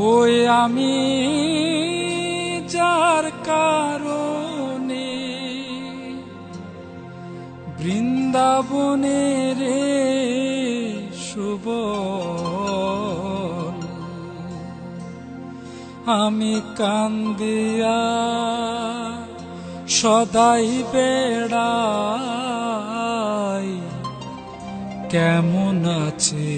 ওই আমি যার কারণে বৃন্দাবনে রে শুভ আমি কান্দিয়া সদাই বেড়াই কেমন আছে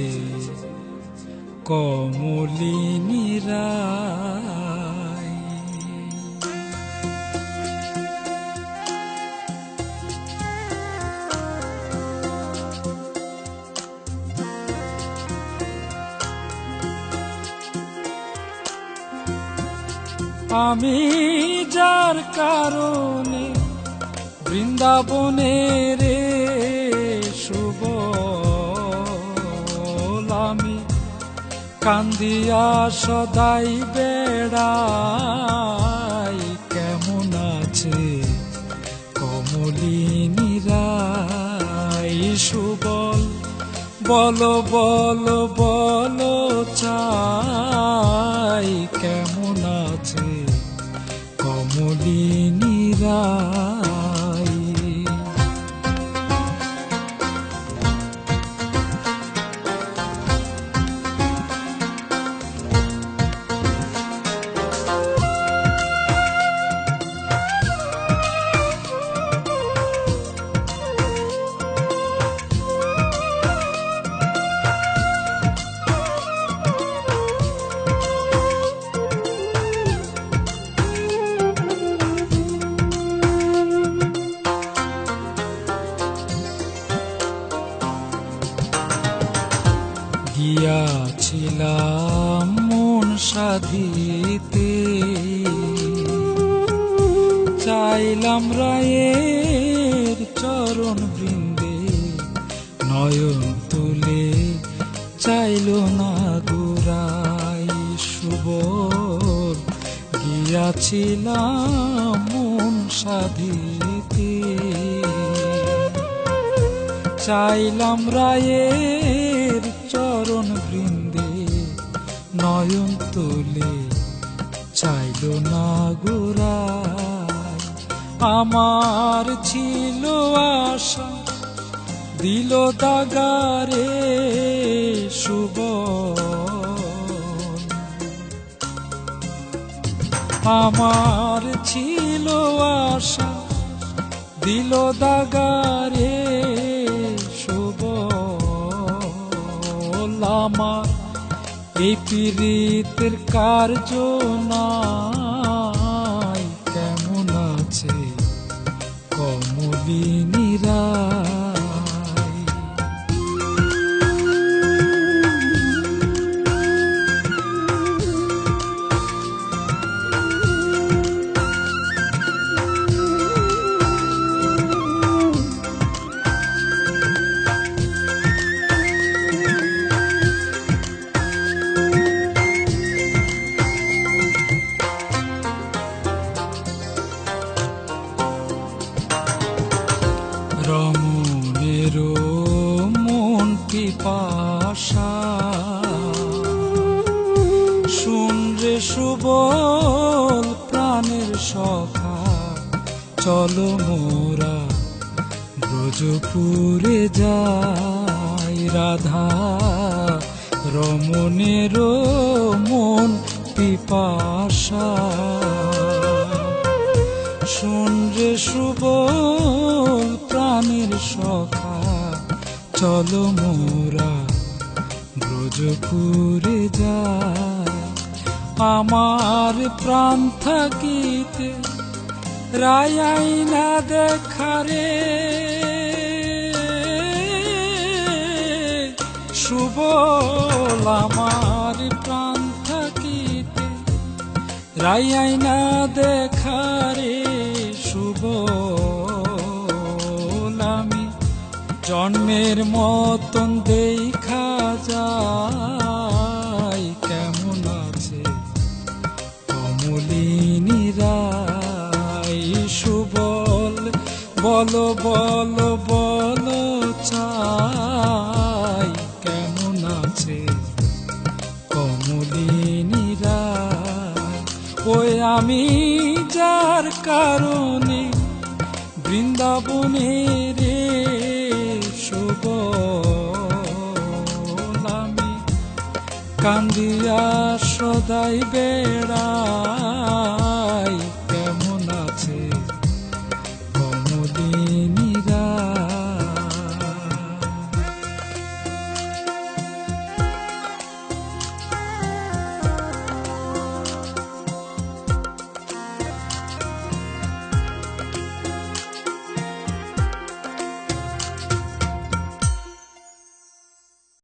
আমি যার কারণে বৃন্দাবনে রে শুভ কান্দিয়া সদাই বেড়াই, কেমন আছে কমলিনী রাই সুবল, বলো বলো বলো চাই, কেমন আছে কমলিনী গিয়াছিলাম মন সাধিতে। চাইলাম রায়ের চরণ বৃন্দে, নয়ন তুলে চাইল না গোরাই শুভ গিয়াছিলাম মন সাধিতে। চাইলাম রায়ের চরণ বৃন্দে নয়ন তোলে, চাইল না গোরাই আমার ছিল আশা, দিল দাগারে শুভ আমার ছিল আশা, দিল দাগারে আমার এই পীড়িতের কার্য নাই কেমন আছে? কমলিনী পিপাসা শুন রে সুবল প্রাণের সখা। চলো মোরা ব্রজপুরে যাই রাধা। রমণের মন পিপাসা। শুন রে সুবল প্রাণের সখা। চলো মোরা ব্রজপুরে যায় আমার প্রাণ থাকিতে রায়াই না দেখারে সুবল আমার প্রাণ থাকিতে রায়াই না দেখারে শুভ জন্মের মতন দেখা যায়, কেমন আছে? কমলিনী রাই সুবল, বলো বলো বলো চাই, কেমন আছে? কমলিনী রায়, ওই আমি যার কারণে বৃন্দাবনে রে আমি কান্দিয়া সদাই বেড়া